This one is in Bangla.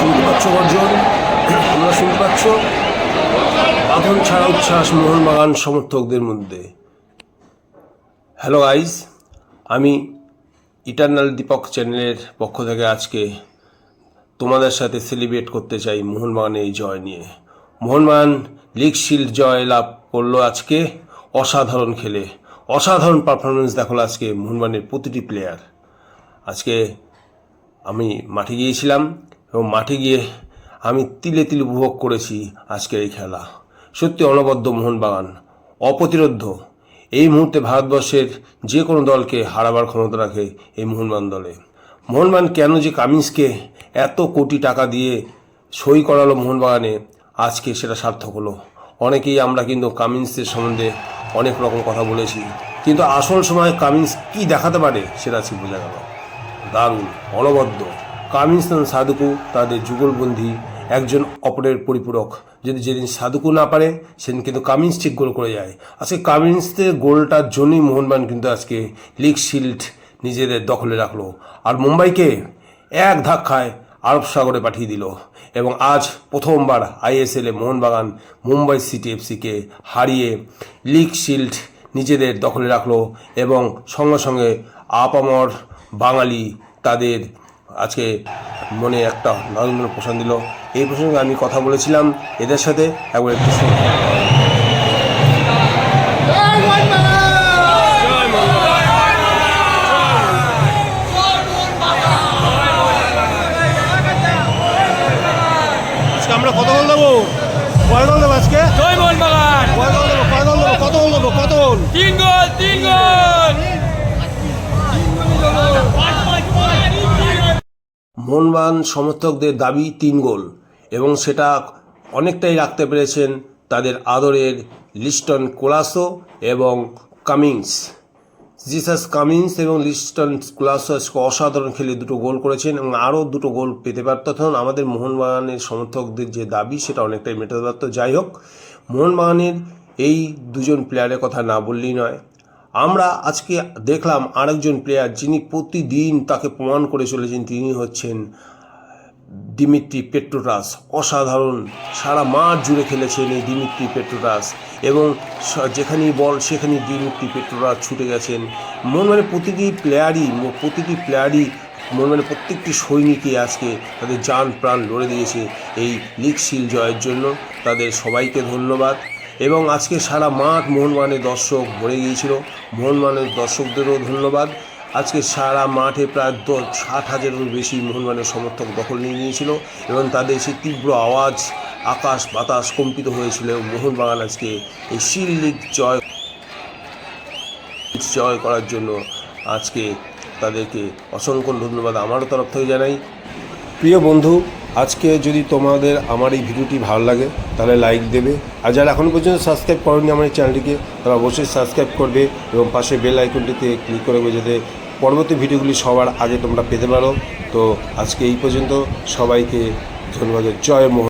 শুনতে পাচ্ছ অর্জন, তোমরা শুনতে পাচ্ছ। বাঁধন ছাড়া উচ্ছ্বাস মোহনবাগান সমর্থকদের মধ্যে। হ্যালো গাইজ আমি ইটার্নাল দীপক চ্যানেলের পক্ষ থেকে আজকে তোমাদের সাথে সেলিব্রেট করতে চাই মোহনবাগানের এই জয় নিয়ে। মোহনবাগান লিগ শিল্ড জয় লাভ করল আজকে অসাধারণ খেলে। অসাধারণ পারফরমেন্স দেখাল আজকে মোহনবাগানের প্রতিটি প্লেয়ার আজকে আমি মাঠে গিয়েছিলাম এবং মাঠে গিয়ে আমি তিলে তিলে উপভোগ করেছি আজকের এই খেলা। সত্যি অনবদ্য মোহনবাগান, অপ্রতিরোধ্য। এই মুহূর্তে ভারতবর্ষের যে কোনো দলকে হারাবার ক্ষমতা রাখে এই মোহনবাগান দলে। মোহনবাগান কেন যে কামিন্সকে এত কোটি টাকা দিয়ে সই করালো মোহনবাগানে, আজকে সেটা সার্থক হলো। অনেকেই আমরা কিন্তু কামিন্সের সম্বন্ধে অনেক রকম কথা বলেছি। কিন্তু আসল সময় কামিন্স কি দেখাতে পারে, সেটা আজকে বোঝা গেল। দারুণ, অনবদ্য। কামিন্স এবং সাধুকু, তাদের যুগলবন্ধী একজন অপরের পরিপূরক। যদি যেদিন সাধুকু না পারে, সেদিন কিন্তু কামিন্স ঠিক গোল করে যায়। আজকে কামিন্সের গোলটার জন্যই মোহনবাগান কিন্তু আজকে লিগ শিল্ড নিজেদের দখলে রাখল। আর মুম্বাইকে এক ধাক্কায় আরব সাগরে পাঠিয়ে দিল। এবং আজ প্রথমবার আইএসএলে মোহনবাগান মুম্বাই সিটি এফসিকে হারিয়ে লিগ শিল্ড নিজেদের দখলে রাখল। এবং সঙ্গে সঙ্গে আপামর বাঙালি তাদের আজকে মনে একটা নরেন্দ্র প্রশান দিল। এই প্রসঙ্গে আমি কথা বলেছিলাম এদের সাথে একবার একটু আমরা কত গোল দেবো? কয় গোল দেবো আজকে? জয় মোহনবাগান কয় গোল দেবো? কয় গোল দেবো? কত গোল দেবো? কত গোল। তিন গোল তিন গোল। মোহনবাগান সমর্থকদের দাবি তিন গোল এবং সেটা অনেকটাই রাখতে পেরেছেন তাদের আদরের লিস্টন কোলাসো এবং কামিংস জিসাস কামিন্স এবং লিস্টন কোলাসো আজকে অসাধারণ খেলে দুটো গোল করেছেন এবং আরও দুটো গোল পেতে পারত। তখন আমাদের মোহনবাগানের সমর্থকদের যে দাবি, সেটা অনেকটাই মেটাতে পারত। যাই হোক, মোহনবাগানের এই দুজন প্লেয়ারের কথা না বললেই নয়। আমরা আজকে দেখলাম আরেকজন প্লেয়ার যিনি প্রতিদিন তাকে প্রমাণ করে চলেছেন, তিনি হচ্ছেন দিমিত্রি পেট্রোটাস। অসাধারণ সারা মাঠ জুড়ে খেলেছেন এই দিমিত্রি পেট্রোটাস এবং যেখানেই বল, সেখানেই দিমিত্রি পেট্রোটাস ছুটে গেছেন। মন মানে প্রতিটি প্লেয়ারই প্রতিটি প্লেয়ারই মন মানে প্রত্যেকটি সৈনিকই আজকে তাদের যান প্রাণ লড়ে দিয়েছে এই লিগ শিল জয়ের জন্য। তাদের সবাইকে ধন্যবাদ। এবং আজকে সারা মাঠ মোহনবাগানের দর্শক ভরে গিয়েছিল। মোহনবাগানের দর্শকদেরও ধন্যবাদ। আজকে সারা মাঠে প্রায় দ- ষাট হাজারেরও বেশি মোহনবাগানের সমর্থক দখল নিয়ে নিয়েছিল এবং তাদের সেই তীব্র আওয়াজ, আকাশ বাতাস কম্পিত হয়েছিল মোহনবাগান আজকে এই শিল লিগ জয় জয় করার জন্য আজকে তাদেরকে অসংখ্য ধন্যবাদ। আমারও তরফ থেকে জানাই। প্রিয় বন্ধু আজকে যদি তোমাদের আমার এই ভিডিওটি ভালো লাগে, তাহলে লাইক দেবে। আর যারা এখনও পর্যন্ত সাবস্ক্রাইব করেনি আমার এই চ্যানেলটিকে তারা অবশ্যই সাবস্ক্রাইব করবে এবং পাশে বেল আইকনটিতে ক্লিক করে যাতে পরবর্তী ভিডিওগুলি সবার আগে তোমরা পেতে পারো। তো আজকে এই পর্যন্ত সবাইকে ধন্যবাদ। জয় মোহন